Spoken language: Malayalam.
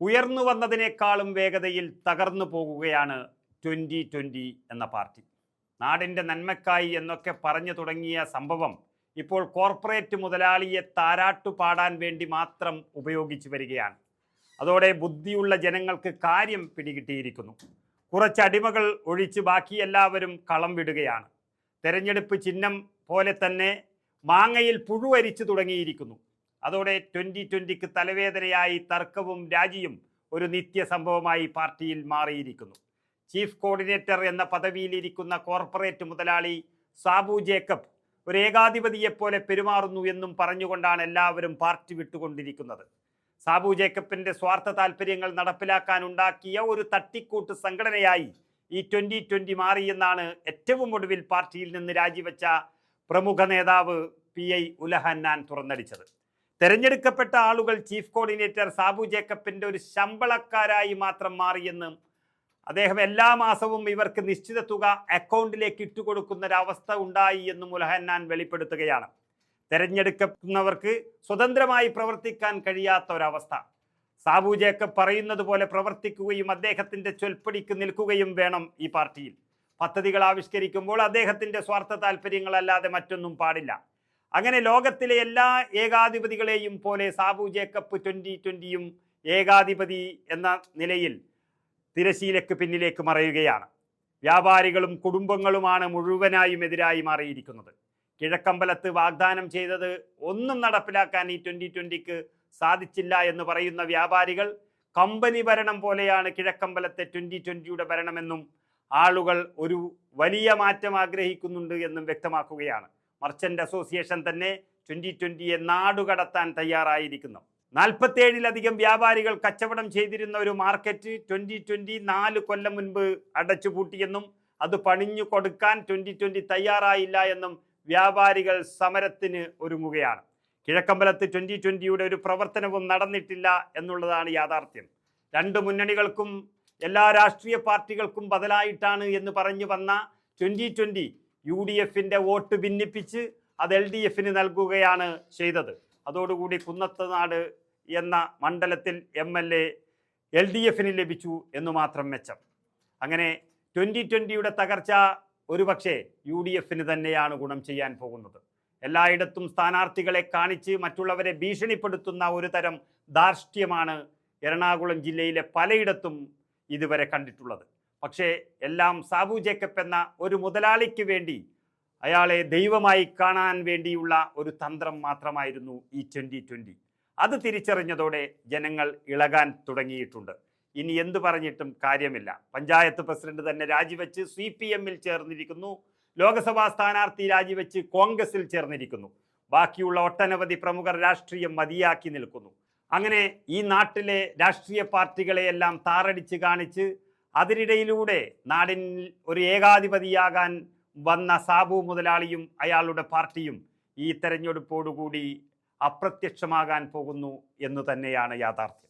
ഉയർന്നു വന്നതിനേക്കാളും വേഗതയിൽ തകർന്നു പോകുകയാണ് ട്വന്റി ട്വന്റി എന്ന പാർട്ടി. നാടിന്റെ നന്മക്കായി എന്നൊക്കെ പറഞ്ഞു തുടങ്ങിയ സംഭവം ഇപ്പോൾ കോർപ്പറേറ്റ് മുതലാളിയെ താരാട്ടു പാടാൻ വേണ്ടി മാത്രം ഉപയോഗിച്ചു വരികയാണ്. അതോടെ ബുദ്ധിയുള്ള ജനങ്ങൾക്ക് കാര്യം പിടികിട്ടിയിരിക്കുന്നു. കുറച്ച് അടിമകൾ ഒഴിച്ച് ബാക്കി എല്ലാവരും കളം വിടുകയാണ്. തെരഞ്ഞെടുപ്പ് ചിഹ്നം പോലെ തന്നെ മാങ്ങയിൽ പുഴുവരിച്ചു തുടങ്ങിയിരിക്കുന്നു. അതോടെ ട്വന്റി ട്വന്റിക്ക് തലവേദനയായി തർക്കവും രാജിയും ഒരു നിത്യ സംഭവമായി പാർട്ടിയിൽ മാറിയിരിക്കുന്നു. ചീഫ് കോർഡിനേറ്റർ എന്ന പദവിയിലിരിക്കുന്ന കോർപ്പറേറ്റ് മുതലാളി സാബു ജേക്കബ് ഒരു ഏകാധിപതിയെപ്പോലെ പെരുമാറുന്നു എന്നും പറഞ്ഞുകൊണ്ടാണ് എല്ലാവരും പാർട്ടി വിട്ടുകൊണ്ടിരിക്കുന്നത്. സാബു ജേക്കബിന്റെ സ്വാർത്ഥ താല്പര്യങ്ങൾ നടപ്പിലാക്കാൻ ഉണ്ടാക്കിയ ഒരു തട്ടിക്കൂട്ട് സംഘടനയായി ഈ ട്വന്റി ട്വന്റി മാറിയെന്നാണ് ഏറ്റവും ഒടുവിൽ പാർട്ടിയിൽ നിന്ന് രാജിവെച്ച പ്രമുഖ നേതാവ് പി ഐ ഉലഹന്നാൻ തുറന്നടിച്ചത്. തെരഞ്ഞെടുക്കപ്പെട്ട ആളുകൾ ചീഫ് കോർഡിനേറ്റർ സാബു ജേക്കബിന്റെ ഒരു ശമ്പളക്കാരായി മാത്രം മാറിയെന്നും അദ്ദേഹം എല്ലാ മാസവും ഇവർക്ക് നിശ്ചിത തുക അക്കൗണ്ടിലേക്ക് ഇട്ടുകൊടുക്കുന്ന ഒരു അവസ്ഥ ഉണ്ടായി എന്നും ഉലഹന്നാൻ വെളിപ്പെടുത്തുകയാണ്. തെരഞ്ഞെടുക്കുന്നവർക്ക് സ്വതന്ത്രമായി പ്രവർത്തിക്കാൻ കഴിയാത്ത ഒരവസ്ഥ സാബു ജേക്കബ് പറയുന്നത് പോലെ പ്രവർത്തിക്കുകയും അദ്ദേഹത്തിന്റെ ചൊൽപ്പടിക്ക് നിൽക്കുകയും വേണം ഈ പാർട്ടിയിൽ. പദ്ധതികൾ ആവിഷ്കരിക്കുമ്പോൾ അദ്ദേഹത്തിന്റെ സ്വാർത്ഥ താല്പര്യങ്ങളല്ലാതെ മറ്റൊന്നും പാടില്ല. അങ്ങനെ ലോകത്തിലെ എല്ലാ ഏകാധിപതികളെയും പോലെ സാബു ജേക്കപ്പ് ട്വന്റി ട്വന്റിയും ഏകാധിപതി എന്ന നിലയിൽ തിരശീലയ്ക്ക് പിന്നിലേക്ക് മറയുകയാണ്. വ്യാപാരികളും കുടുംബങ്ങളുമാണ് മുഴുവനായും എതിരായി മാറിയിരിക്കുന്നത്. കിഴക്കമ്പലത്ത് വാഗ്ദാനം ചെയ്തത് ഒന്നും നടപ്പിലാക്കാൻ ഈ ട്വന്റി ട്വന്റിക്ക് സാധിച്ചില്ല എന്ന് പറയുന്ന വ്യാപാരികൾ കമ്പനി ഭരണം പോലെയാണ് കിഴക്കമ്പലത്തെ ട്വന്റി ട്വന്റിയുടെ ഭരണമെന്നും ആളുകൾ ഒരു വലിയ മാറ്റം ആഗ്രഹിക്കുന്നുണ്ട് എന്നും വ്യക്തമാക്കുകയാണ്. മർച്ചന്റ് അസോസിയേഷൻ തന്നെ ട്വന്റി ട്വന്റിയെ നാടുകടത്താൻ തയ്യാറായിരിക്കുന്നു. നാൽപ്പത്തേഴിലധികം വ്യാപാരികൾ കച്ചവടം ചെയ്തിരുന്ന ഒരു മാർക്കറ്റ് ട്വന്റി ട്വന്റി നാല് കൊല്ലം മുൻപ് അടച്ചുപൂട്ടിയെന്നും അത് പണിഞ്ഞു കൊടുക്കാൻ ട്വന്റി ട്വന്റി തയ്യാറായില്ല എന്നും വ്യാപാരികൾ സമരത്തിന് ഒരുങ്ങുകയാണ്. കിഴക്കമ്പലത്ത് ട്വന്റി ട്വന്റിയുടെ ഒരു പ്രവർത്തനവും നടന്നിട്ടില്ല എന്നുള്ളതാണ് യാഥാർത്ഥ്യം. രണ്ട് മുന്നണികൾക്കും എല്ലാ രാഷ്ട്രീയ പാർട്ടികൾക്കും ബദലായിട്ടാണ് എന്ന് പറഞ്ഞു വന്ന ട്വന്റി ട്വന്റി യു ഡി എഫിന്റെ വോട്ട് ഭിന്നിപ്പിച്ച് അത് എൽ ഡി എഫിന് നൽകുകയാണ് ചെയ്തത്. അതോടുകൂടി കുന്നത്തനാട് എന്ന മണ്ഡലത്തിൽ M L A L D എഫിന് ലഭിച്ചു എന്ന് മാത്രം മെച്ചം. അങ്ങനെ ട്വന്റി ട്വന്റിയുടെ തകർച്ച ഒരുപക്ഷെ യു ഡി എഫിന് തന്നെയാണ് ഗുണം ചെയ്യാൻ പോകുന്നത്. എല്ലായിടത്തും സ്ഥാനാർത്ഥികളെ കാണിച്ച് മറ്റുള്ളവരെ ഭീഷണിപ്പെടുത്തുന്ന ഒരു തരം ധാർഷ്ട്യമാണ് എറണാകുളം ജില്ലയിലെ പലയിടത്തും ഇതുവരെ കണ്ടിട്ടുള്ളത്. പക്ഷേ എല്ലാം സാബു ജേക്കബ് എന്ന ഒരു മുതലാളിക്ക് വേണ്ടി അയാളെ ദൈവമായി കാണാൻ വേണ്ടിയുള്ള ഒരു തന്ത്രം മാത്രമായിരുന്നു ഈ ട്വന്റി ട്വന്റി അത് തിരിച്ചറിഞ്ഞതോടെ ജനങ്ങൾ ഇളകാൻ തുടങ്ങിയിട്ടുണ്ട്. ഇനി എന്തു പറഞ്ഞിട്ടും കാര്യമില്ല. പഞ്ചായത്ത് പ്രസിഡന്റ് തന്നെ രാജിവെച്ച് സി പി എമ്മിൽ ചേർന്നിരിക്കുന്നു. ലോക്സഭാ സ്ഥാനാർത്ഥി രാജിവെച്ച് കോൺഗ്രസിൽ ചേർന്നിരിക്കുന്നു. ബാക്കിയുള്ള ഒട്ടനവധി പ്രമുഖർ രാഷ്ട്രീയം മതിയാക്കി നിൽക്കുന്നു. അങ്ങനെ ഈ നാട്ടിലെ രാഷ്ട്രീയ പാർട്ടികളെയെല്ലാം താറടിച്ച് കാണിച്ച് അതിനിടയിലൂടെ നാടിൻ ഒരു ഏകാധിപതിയാകാൻ വന്ന സാബു മുതലാളിയും അയാളുടെ പാർട്ടിയും ഈ തെരഞ്ഞെടുപ്പോടുകൂടി അപ്രത്യക്ഷമാകാൻ പോകുന്നു എന്ന് തന്നെയാണ് യാഥാർത്ഥ്യം.